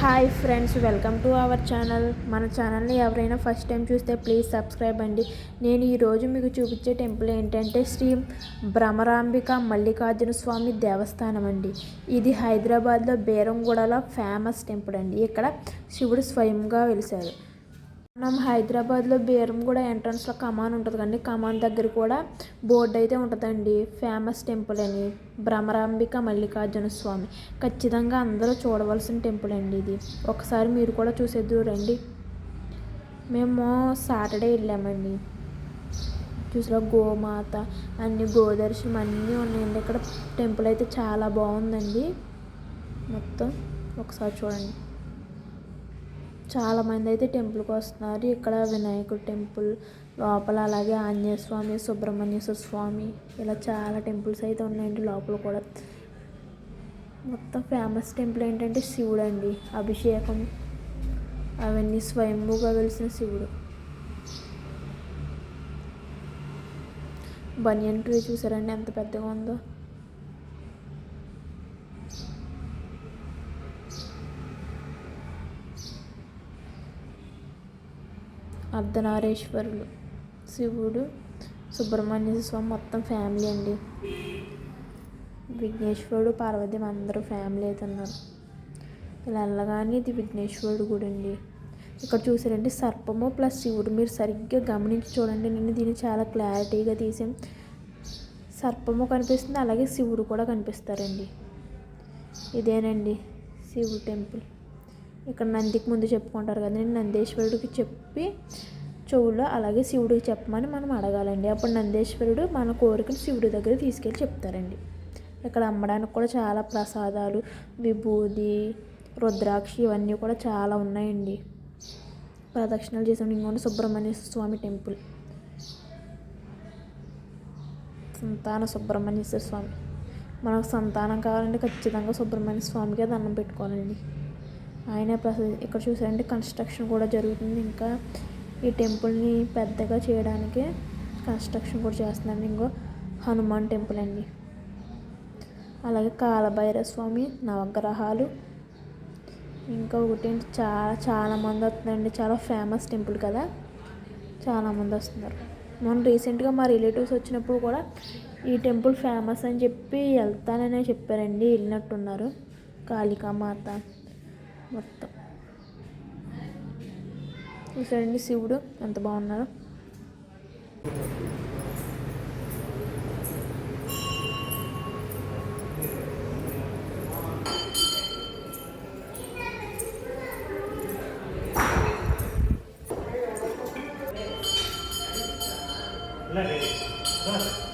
Hi friends welcome to our channel. మన ఛానల్ని ఎవరైనా ఫస్ట్ టైం చూస్తే ప్లీజ్ సబ్స్క్రైబ్ అండి. నేను ఈరోజు మీకు చూపించే టెంపుల్ ఏంటంటే శ్రీ భ్రమరాంబిక మల్లికార్జున స్వామి దేవస్థానం అండి. ఇది హైదరాబాద్లో బేరంగూడలో ఫేమస్ టెంపుల్ అండి. ఇక్కడ శివుడు స్వయంగా వెలిశారు. మనం హైదరాబాద్లో బీరంగూడ కూడా ఎంట్రన్స్లో కమాన్ ఉంటుంది కండి కమాన్ దగ్గర కూడా బోర్డు అయితే ఉంటుందండి. ఫేమస్ టెంపుల్ అని. భ్రమరాంబిక మల్లికార్జున స్వామి. ఖచ్చితంగా అందరూ చూడవలసిన టెంపుల్ అండి ఇది. ఒకసారి మీరు కూడా చూసేద్దు రండి. మేము సాటర్డే వెళ్ళామండి. చూసినా గోమాత అన్ని గోదర్శనం అన్నీ ఉన్నాయండి. ఇక్కడ టెంపుల్ అయితే చాలా బాగుందండి. మొత్తం ఒకసారి చూడండి. చాలామంది అయితే టెంపుల్కి వస్తున్నారు ఇక్కడ వినాయకుడు టెంపుల్ లోపల అలాగే ఆంజనేయ స్వామి సుబ్రహ్మణ్యేశ్వర స్వామి ఇలా చాలా టెంపుల్స్ అయితే ఉన్నాయండి లోపల కూడా. మొత్తం ఫేమస్ టెంపుల్ ఏంటంటే శివుడు అండి. అభిషేకం అవన్నీ స్వయంభూగా వెలిసిన శివుడు. బనియన్ ట్రీ చూసారండి? ఎంత పెద్దగా ఉందో. అర్ధనారేశ్వరులు. శివుడు సుబ్రహ్మణ్య స్వామి మొత్తం ఫ్యామిలీ అండి. విఘ్నేశ్వరుడు పార్వతి అందరూ ఫ్యామిలీ అయితే ఉన్నారు. ఇలా వెళ్ళగానే ఇది విఘ్నేశ్వరుడు గుడి అండి. ఇక్కడ చూసారండి సర్పము ప్లస్ శివుడు. మీరు సరిగ్గా గమనించి చూడండి. నేను దీన్ని చాలా క్లారిటీగా తీసాం. సర్పము కనిపిస్తుంది. అలాగే శివుడు కూడా కనిపిస్తారండి. ఇదేనండి శివుడు టెంపుల్. ఇక్కడ నందికి ముందు చెప్పుకుంటారు కదా నేను నందేశ్వరుడికి చెప్పి చెవులో అలాగే శివుడికి చెప్పమని మనం అడగాలండి. అప్పుడు నందేశ్వరుడు మన కోరికను శివుడి దగ్గర తీసుకెళ్ళి చెప్తారండి. ఇక్కడ అమ్మడానికి కూడా చాలా ప్రసాదాలు విభూది రుద్రాక్ష ఇవన్నీ కూడా చాలా ఉన్నాయండి. ప్రదక్షిణలు చేసాం ఇంకోటి సుబ్రహ్మణ్య స్వామి టెంపుల్. సంతాన సుబ్రహ్మణ్యేశ్వర స్వామి. మనకు సంతానం కావాలంటే ఖచ్చితంగా సుబ్రహ్మణ్య స్వామికే దండం పెట్టుకోవాలండి. ఆయన ప్రసాద్ ఇక్కడ చూసారంటే కన్స్ట్రక్షన్ కూడా జరుగుతుంది. ఇంకా ఈ టెంపుల్ని పెద్దగా చేయడానికి కన్స్ట్రక్షన్ కూడా చేస్తున్నారు ఇంకో హనుమాన్ టెంపుల్ అండి. అలాగే కాలభైరవ స్వామి నవగ్రహాలు. ఇంకా ఒకటి చాలా చాలామంది వస్తుందండి. చాలా ఫేమస్ టెంపుల్ కదా. చాలామంది వస్తున్నారు. మొన్న రీసెంట్గా మా రిలేటివ్స్ వచ్చినప్పుడు కూడా ఈ టెంపుల్ ఫేమస్ అని చెప్పి వెళ్తాననే చెప్పారండి. వెళ్ళినట్టున్నారు. కాళికామాత మొత్తం. చూసాడండి శివుడు ఎంత బాగున్నారు Let.